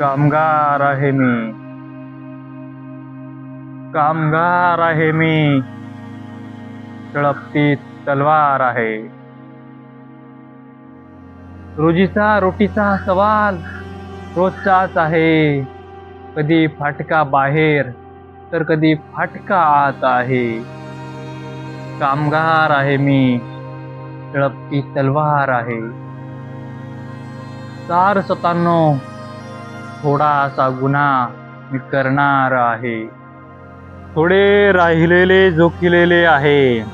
कामगार आहे मी. कामगार आहे मी. तळपती तलवार आहे. रोजीचा रोटीचा सवाल रोजचाच आहे. कधी फाटका बाहेर तर कधी फाटका आत आहे. कामगार आहे मी. तळपती तलवार आहे. चार थोडा थोडासा गुन्हा मी करणार आहे. थोडे राहिलेले जोखिलेले आहे.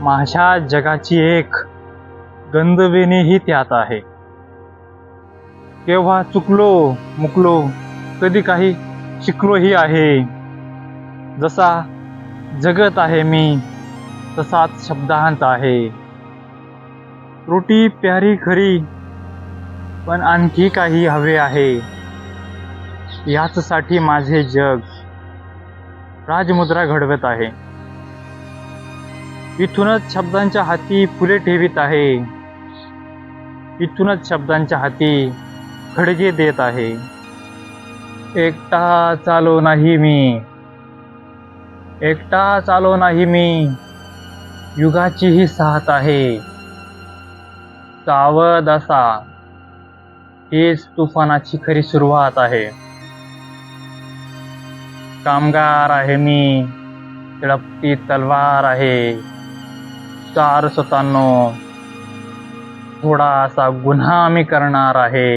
माझ्या जगाची एक गंधवेणीही त्यात आहे. केव्हा चुकलो मुकलो कधी काही शिकलोही आहे. जसा जगत आहे मी तसाच शब्दांत आहे. रोटी प्यारी खरी पण आणखी काही हवे आहे. याचसाठी माझे जग राजमुद्रा घडवत आहे. इथूनच शब्दांच्या हाती फुले ठेवीत आहे. इथूनच शब्दांच्या हाती खडगे देत आहे. एकटा चालो नाही मी. एकटा चालो नाही मी. युगाचीही साथ आहे. सावध असा. हीच तुफानाची खरी सुरुवात आहे. कामगार आहे मी. तिळपती तलवार आहे. चार स्वतांनो. थोडासा गुन्हा मी करणार आहे.